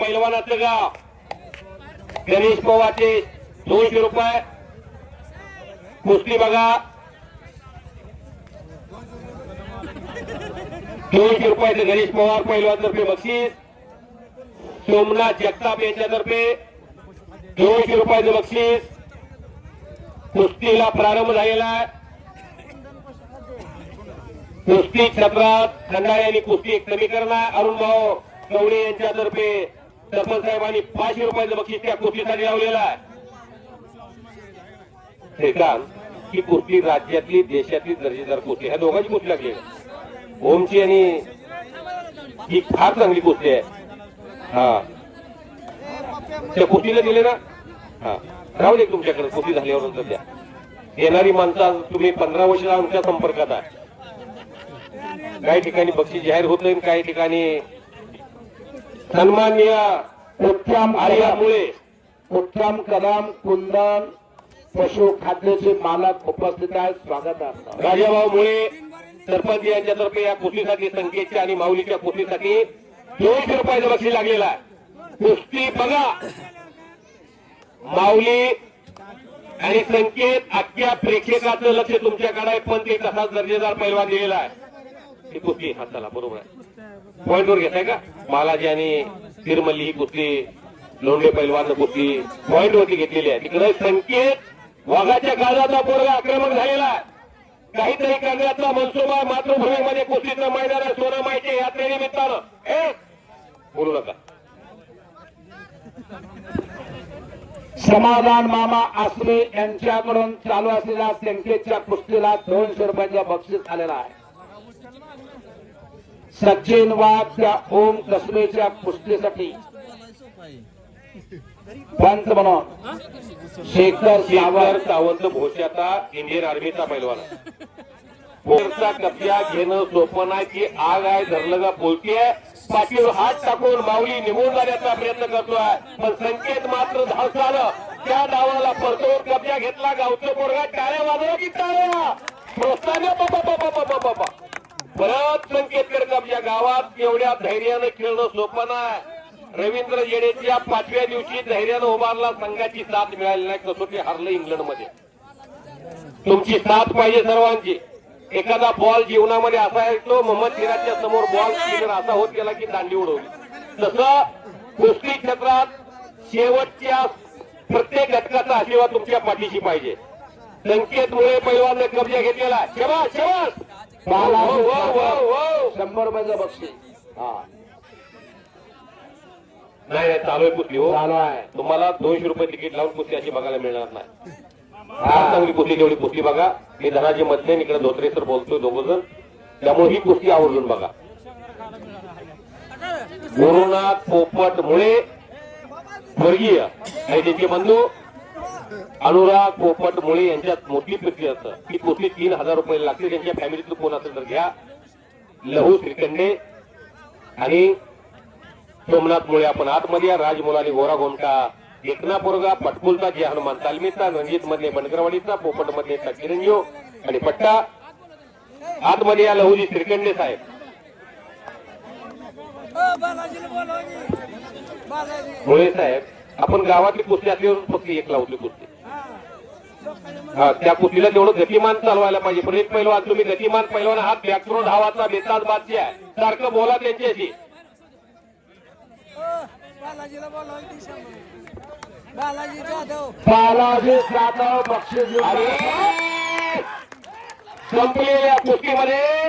पैलवानाचं गाव. गणेश पवारचे दोनशे रुपये. कुस्ती बघा. दोनशे रुपयाचं गणेश पवार पैलवानतर्फे बक्षीस. सोमनाथ जगताप यांच्यातर्फे दोनशे रुपयाचं बक्षीस. कुस्तीला प्रारंभ झालेला आहे. कुस्ती क्षेत्रात खंडाळे आणि कुस्ती एक समीकरण आहे अरुण भाऊ कवडे यांच्यातर्फे सरपंच साहेबांनी पाचशे रुपयाचं बक्षीस त्या कुस्तीसाठी लावलेलं आहे. हे काम ही कुस्ती राज्यातली देशातली दर्जेदार कुस्ती ह्या दोघांची कुस्ती लागली ओमची आणि ही फार चांगली कुस्ती आहे. हा. त्या कुस्तीला दिले ना? हा. राहू दे तुमच्याकडे कुस्ती झाल्यावर नंतर द्या येणारी माणसं तुम्ही पंधरा वर्ष आमच्या संपर्कात आहे. काही ठिकाणी बक्षीस जाहीर होत नाही काही ठिकाणी सन्माननीय उत्तम आर्यामुळे. उत्तम कदम कुंदन पशु खाद्याचे मालक उपस्थित आहेत. स्वागत आहे राजाभाऊ मुळे सरपंच यांच्यातर्फे या कुस्तीसाठी संकेतच्या आणि माऊलीच्या कुस्तीसाठी दोनशे रुपयाचं बक्षीस लागलेलं आहे. कुस्ती बघा. माऊली आणि संकेत अख्ख्या प्रेक्षकाचं लक्ष तुमच्याकडे आहे पण ते तसाच दर्जेदार पैलवान दिलेला आहे. ही कुस्ती हा चला बरोबर आहे. पॉईंटवर घेताय का? बालाजी आणि तिरमल्ली ही कुस्ती लोंढे पैलवान कुस्ती पॉइंट वरती घेतलेली आहे. तिकडे संकेत वाघाच्या काळाचा पोरगा आक्रमक झालेला आहे. काहीतरी करण्याचा मनसुबा मातृभूमीमध्ये कुस्तीचं मैदान आहे सोनामाईच्या यात्रेनिमित्तानं. ए बोलू नका. समाधान मामा आसरे यांच्याकडून चालू असलेल्या संकेतच्या कुस्तीला दोनशे रुपयांचा बक्षीस आलेला आहे. सचिन वाघ त्या ओम कसमेच्या कुस्तीसाठी पंच म्हणून शेखर सावर सावंत भोश्याचा इंडियन आर्मीचा पैलवान. पोरचा कब्जा घेणं सोपं नाही की आग आहे धरलं का बोलतीये. पाठीवर हात टाकून माऊली निघून जाण्याचा प्रयत्न करतोय. पण संकेत मात्र धाव झालं त्या डावाला परतोर कब्जा घेतला गावचं पोरगा टाळ्या वाजवा की टाळ्या. प्रोत्साहन बाबा बाबा बाबा बाबा परत संकेतकर कब्जा गावात एवढ्या धैर्यानं खेळणं सोपं नाही. रवींद्र जडेजा पाचव्या दिवशी धैर्यानं उभारला संघाची साथ मिळाली नाही. कसोटी हरलं इंग्लंडमध्ये. तुमची साथ पाहिजे सर्वांची. एखादा बॉल जीवनामध्ये असा येतो मोहम्मद सिराजच्या समोर बॉल स्पिनर असा होत गेला की दांडी उडवली. तसं कुस्ती क्षेत्रात शेवटच्या प्रत्येक घटकाचा आशीर्वाद तुमच्या पाठीशी पाहिजे. संकेतमुळे पैलवानने कब्जा घेतलेला आहे. शबास शंभर रुपयाचं बक्षीस. हा. नाही नाही चालू आहे कुस्ती हो. चालू आहे. तुम्हाला दोनशे रुपये तिकीट लावून कुस्ती अशी बघायला मिळणार नाही. फार चांगली कुस्ती तेवढी कुस्ती बघा. मी धनाजी मधले इकडे धोत्रे सर बोलतोय दोघ जण. त्यामुळे ही कुस्ती आवर्जून बघा. गुरुनाथ पोपट मुळे वर्गीय. आणि त्यांचे बंधू. अनुराग पोपट मुळे यांच्यात मोठी कुस्ती असतं. ही कुस्ती तीन हजार रुपये लागते त्यांच्या फॅमिलीतलं कोण असेल तर घ्या. लहू श्रीखंडे आणि सोमनाथ मुळे आपण आतमध्ये या. राजमुलानी गोरा गोमटा एकना पोरगा पटकुलचा जे हनुमान तालमीचा रणजित मधले बनगरवाडीचा पोपट मधले किरंजीव आणि पट्टा. आतमध्ये या लहुजी श्रीखंडे साहेब. मुळे साहेब आपण गावातली कुस्ती असल्यावर फक्त एक लावली कुस्ती. हा त्या कुस्तीला तेवढं गतिमान चालवायला पाहिजे. पण एक पैलवान तुम्ही गतिमान पैलवान हा बॅकरो धावाचा बेताज बादशी आहे. सारखं बोला त्यांच्याशी. बालाजी जाधव बालाजी जाधव बक्षीस संपलेल्या कुस्तीमध्ये